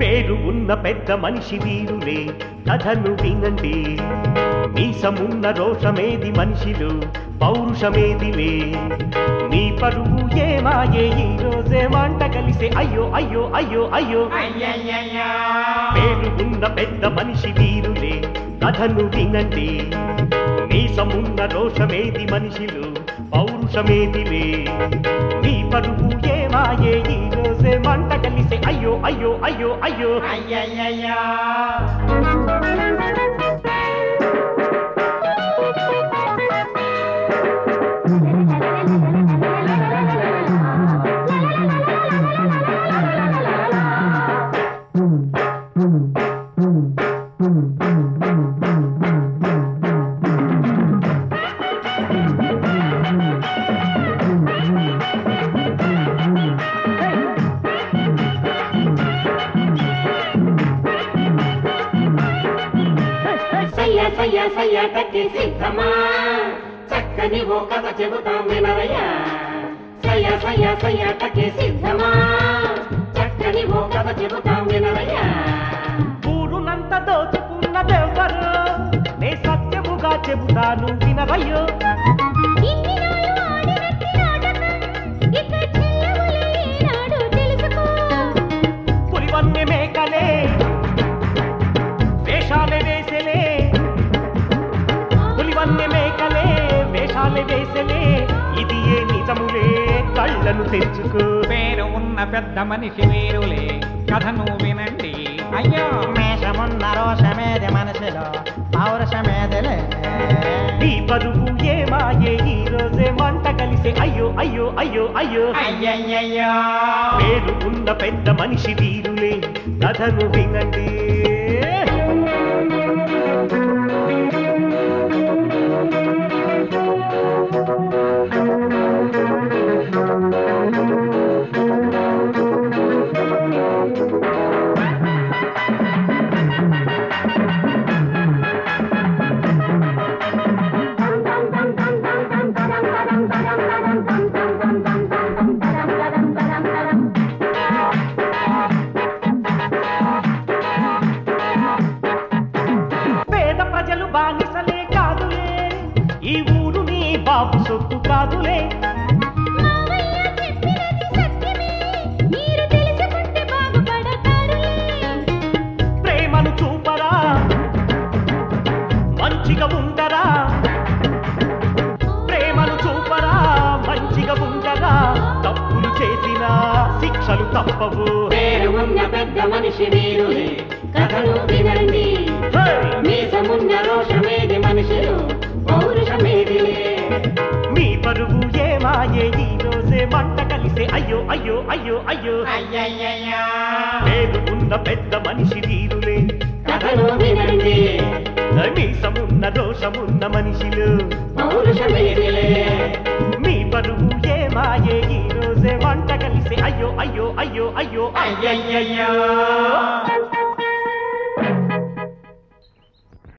పేరు ఉన్న పెద్ద మనిషి వీరులే కథను వినండి. మీసమున్న రోషమేది మనిషిలో పౌరుషమేదిలే. నీ పరువు ఏమాయే ఈ రోజే మంట కలిసే. అయ్యో అయ్యో అయ్యో అయ్యో. పేరు ఉన్న పెద్ద మనిషి వీరులే కథను వినండి. మీసమున్న రోషమేది మనిషిలో పౌరుషమేదిలే నీ పరువు ఏమాయే ఈ రోజే మంట కలిసే. అయ్యో అయ్యో అయ్యో అయ్యో. అయ్యయ్యయ్యా. సయ్య సయ్య సయ్య కట్టి సిద్ధమా? చక్కని ఓ కథ చెబుతాం వినవయ్యా సయ్య సయ్య సయ్య కట్టి సిద్ధమా? చక్కని ఓ కథ చెబుతాం వినవయ్యా ఊరునంత దోచుకున్నదెవ్వరు నే సత్యముగా చెబుతాను వినరయ్యో పులివన్నె మేకలే వేషాలే వేసలే ఇది ఏ నిజములే కళ్ళను తెచ్చుకో. పేరు ఉన్న పెద్ద మనిషి వీరులే. కథను వినండి. అయ్యో! మేషమున్న రోషమేది మనసులో పౌరుషమేదిలే. నీ పరువు ఏమాయే ఈ రోజే మంట కలిసే. అయ్యో అయ్యో అయ్యో అయ్యో. అయ్యయ్యయ్యా! పేరు ఉన్న పెద్ద మనిషి వీరులే. కథను వినండి. బానిసలే కాదులే. ఈ ఊరు నీ బాబు సొత్తు కాదులే. ప్రేమను చూపరా. మంచిగా ఉండరా ప్రేమను చూపరా. మంచిగా ఉండరా తప్పులు చేసినా శిక్షలు తప్పవు. పేరు ఉన్న పెద్ద మనిషి వీరులే. కథను వినండి! మీసమున్న మనిషిలో పౌరుషమేదిలే మీ పరువు ఏమాయే? ఈ రోజే మంట కలిసే. అయ్యో అయ్యో అయ్యో అయ్యో. పేరు ఉన్న పెద్ద మనిషి వీరులే. కథను వినండి. మీసమున్న దోషమున్న మనిషిలు. మీ పరువు ఏమాయే? ఈ రోజే మంట కలిసే. అయ్యో అయ్యో అయ్యో అయ్యో. అయ్యయ్యయ్యా.